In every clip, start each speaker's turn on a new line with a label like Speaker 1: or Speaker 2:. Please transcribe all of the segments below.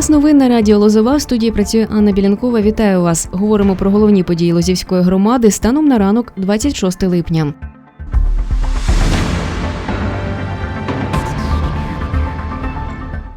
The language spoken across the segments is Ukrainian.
Speaker 1: Час новин на радіо Лозова в студії працює Анна Білянкова. Вітаю вас. Говоримо про головні події Лозівської громади станом на ранок, 26 липня.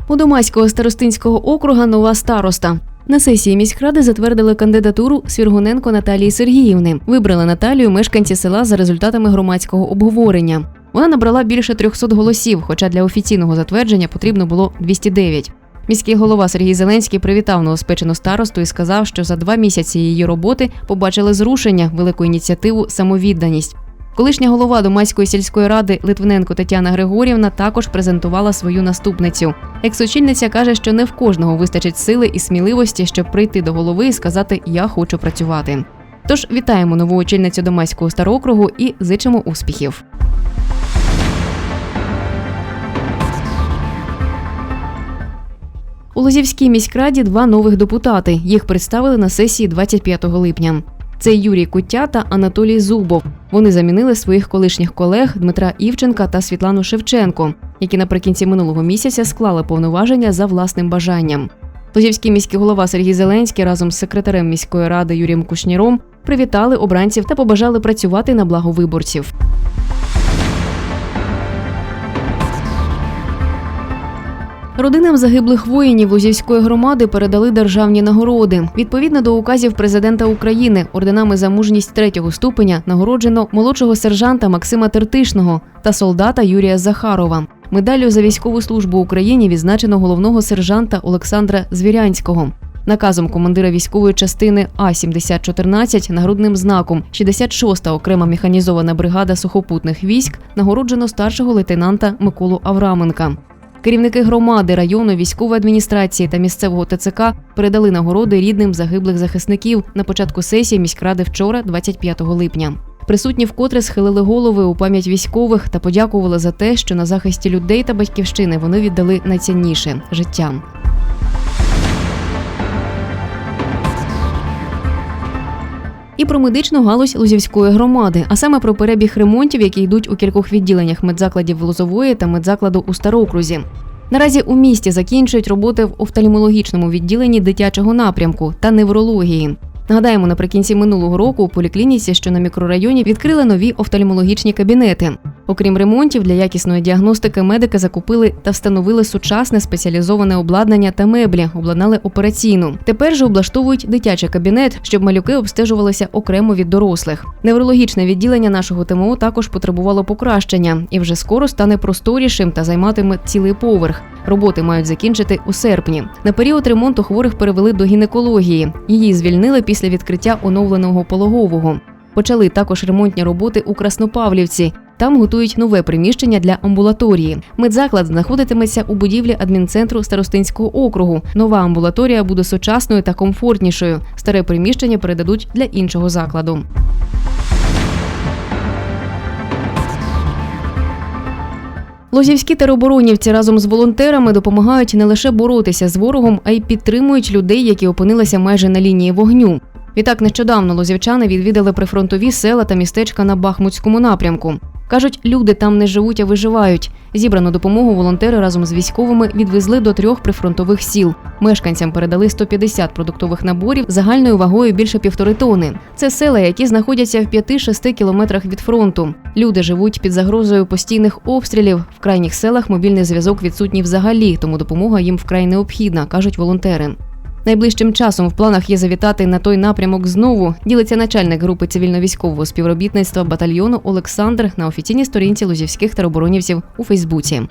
Speaker 1: У Домаського старостинського округа нова староста. На сесії міськради затвердили кандидатуру Свіргуненко Наталії Сергіївни. Вибрали Наталію мешканці села за результатами громадського обговорення. Вона набрала більше 300 голосів, хоча для офіційного затвердження потрібно було 209. Міський голова Сергій Зеленський привітав новоспечену старосту і сказав, що за два місяці її роботи побачили зрушення, велику ініціативу, самовідданість. Колишня голова Домаської сільської ради Литвиненко Тетяна Григорівна також презентувала свою наступницю. Екс-очільниця каже, що не в кожного вистачить сили і сміливості, щоб прийти до голови і сказати Я хочу працювати. Тож вітаємо нову очільницю Домаського старокругу і зичимо успіхів. У Лозівській міськраді два нових депутати. Їх представили на сесії 25 липня. Це Юрій Куття та Анатолій Зубов. Вони замінили своїх колишніх колег Дмитра Івченка та Світлану Шевченко, які наприкінці минулого місяця склали повноваження за власним бажанням. Лозівський міський голова Сергій Зеленський разом з секретарем міської ради Юрієм Кушніром привітали обранців та побажали працювати на благо виборців. Родинам загиблих воїнів Лузівської громади передали державні нагороди. Відповідно до указів президента України, орденами за мужність третього ступеня нагороджено молодшого сержанта Максима Тертишного та солдата Юрія Захарова. Медаллю за військову службу Україні відзначено головного сержанта Олександра Звірянського. Наказом командира військової частини А 7014 нагрудним знаком 66-та окрема механізована бригада сухопутних військ нагороджено старшого лейтенанта Миколу Авраменка. Керівники громади, району, військової адміністрації та місцевого ТЦК передали нагороди рідним загиблих захисників на початку сесії міськради вчора, 25 липня. Присутні вкотре схилили голови у пам'ять військових та подякували за те, що на захисті людей та батьківщини вони віддали найцінніше життя. І про медичну галузь Лузівської громади, а саме про перебіг ремонтів, які йдуть у кількох відділеннях медзакладів Лозової та медзакладу у Старокрузі. Наразі у місті закінчують роботи в офтальмологічному відділенні дитячого напрямку та неврології. Нагадаємо, наприкінці минулого року у поліклініці, що на мікрорайоні, відкрили нові офтальмологічні кабінети. Окрім ремонтів, для якісної діагностики медики закупили та встановили сучасне спеціалізоване обладнання та меблі, обладнали операційну. Тепер же облаштовують дитячий кабінет, щоб малюки обстежувалися окремо від дорослих. Неврологічне відділення нашого ТМО також потребувало покращення і вже скоро стане просторішим та займатиме цілий поверх. Роботи мають закінчити у серпні. На період ремонту хворих перевели до гінекології. Її звільнили після відкриття оновленого пологового. Почали також ремонтні роботи у Краснопавлівці. Там готують нове приміщення для амбулаторії. Медзаклад знаходитиметься у будівлі адмінцентру Старостинського округу. Нова амбулаторія буде сучасною та комфортнішою. Старе приміщення передадуть для іншого закладу. Лозівські тероборонівці разом з волонтерами допомагають не лише боротися з ворогом, а й підтримують людей, які опинилися майже на лінії вогню. Відтак нещодавно лозівчани відвідали прифронтові села та містечка на Бахмутському напрямку. Кажуть, люди там не живуть, а виживають. Зібрану допомогу волонтери разом з військовими відвезли до трьох прифронтових сіл. Мешканцям передали 150 продуктових наборів загальною вагою більше півтори тони. Це села, які знаходяться в 5-6 кілометрах від фронту. Люди живуть під загрозою постійних обстрілів. В крайніх селах мобільний зв'язок відсутній взагалі, тому допомога їм вкрай необхідна, кажуть волонтери. Найближчим часом в планах є завітати на той напрямок знову. Ділиться начальник групи цивільно-військового співробітництва батальйону Олександр на офіційній сторінці лузівських тероборонівців у Фейсбуці.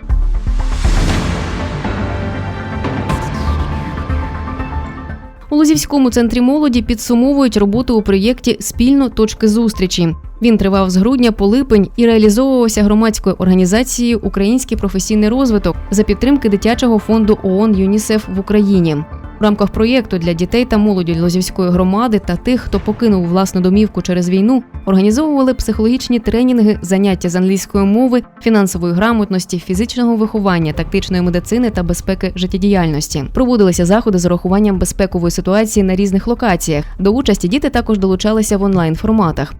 Speaker 1: У Лозівському центрі молоді підсумовують роботу у проєкті Спільно точки зустрічі. Він тривав з грудня по липень і реалізовувався громадською організацією Український професійний розвиток за підтримки дитячого фонду ООН ЮНІСЕФ в Україні. В рамках проєкту для дітей та молоді Лозівської громади та тих, хто покинув власну домівку через війну, організовували психологічні тренінги, заняття з англійської мови, фінансової грамотності, фізичного виховання, тактичної медицини та безпеки життєдіяльності. Проводилися заходи з урахуванням безпекової ситуації на різних локаціях. До участі діти також долучалися в онлайн форматах.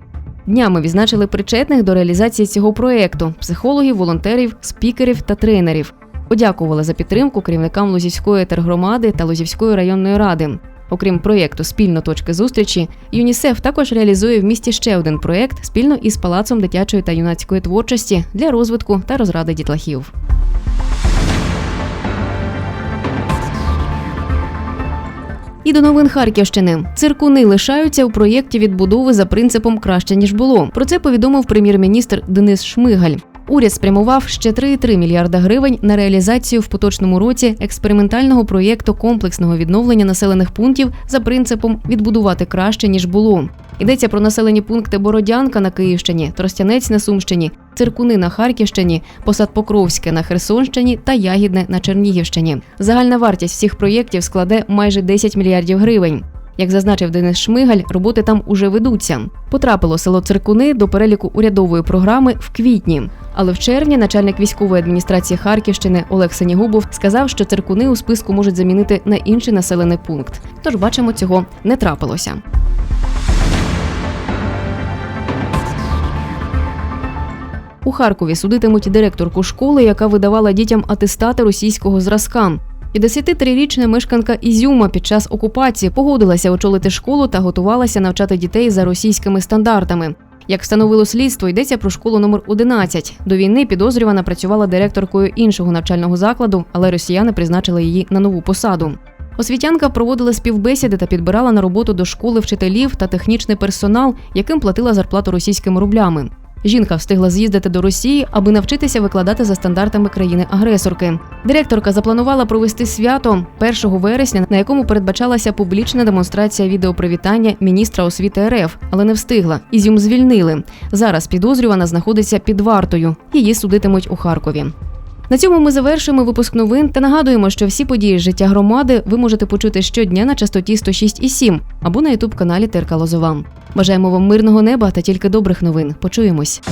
Speaker 1: Днями відзначили причетних до реалізації цього проєкту – психологів, волонтерів, спікерів та тренерів. Подякували за підтримку керівникам Лозівської тергромади та Лозівської районної ради. Окрім проєкту Спільно точки зустрічі, ЮНІСЕФ також реалізує в місті ще один проєкт спільно із Палацом дитячої та юнацької творчості для розвитку та розради дітлахів. І до новин Харківщини циркуни лишаються у проєкті відбудови за принципом краще ніж було. Про це повідомив прем'єр-міністр Денис Шмигаль. Уряд спрямував ще 3,3 мільярда гривень на реалізацію в поточному році експериментального проєкту комплексного відновлення населених пунктів за принципом відбудувати краще ніж було. Йдеться про населені пункти Бородянка на Київщині, Тростянець на Сумщині, Циркуни на Харківщині, Посад Покровське на Херсонщині та Ягідне на Чернігівщині. Загальна вартість всіх проєктів складе майже 10 мільярдів гривень. Як зазначив Денис Шмигаль, роботи там уже ведуться. Потрапило село Циркуни до переліку урядової програми в квітні. Але в червні начальник військової адміністрації Харківщини Олег Сенігубов сказав, що циркуни у списку можуть замінити на інший населений пункт. Тож бачимо, цього не трапилося. У Харкові судитимуть директорку школи, яка видавала дітям атестати російського зразка. 53-річна мешканка Ізюма під час окупації погодилася очолити школу та готувалася навчати дітей за російськими стандартами. Як встановило слідство, йдеться про школу номер 11. До війни підозрювана працювала директоркою іншого навчального закладу, але росіяни призначили її на нову посаду. Освітянка проводила співбесіди та підбирала на роботу до школи вчителів та технічний персонал, яким платила зарплату російськими рублями. Жінка встигла з'їздити до Росії, аби навчитися викладати за стандартами країни-агресорки. Директорка запланувала провести свято 1 вересня, на якому передбачалася публічна демонстрація відеопривітання міністра освіти РФ, але не встигла. Ізюм звільнили. Зараз підозрювана знаходиться під вартою. Її судитимуть у Харкові. На цьому ми завершуємо випуск новин та нагадуємо, що всі події життя громади ви можете почути щодня на частоті 106,7 або на ютуб каналі Терка Лозова. Бажаємо вам мирного неба та тільки добрих новин. Почуємось.